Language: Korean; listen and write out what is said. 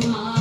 좀 아.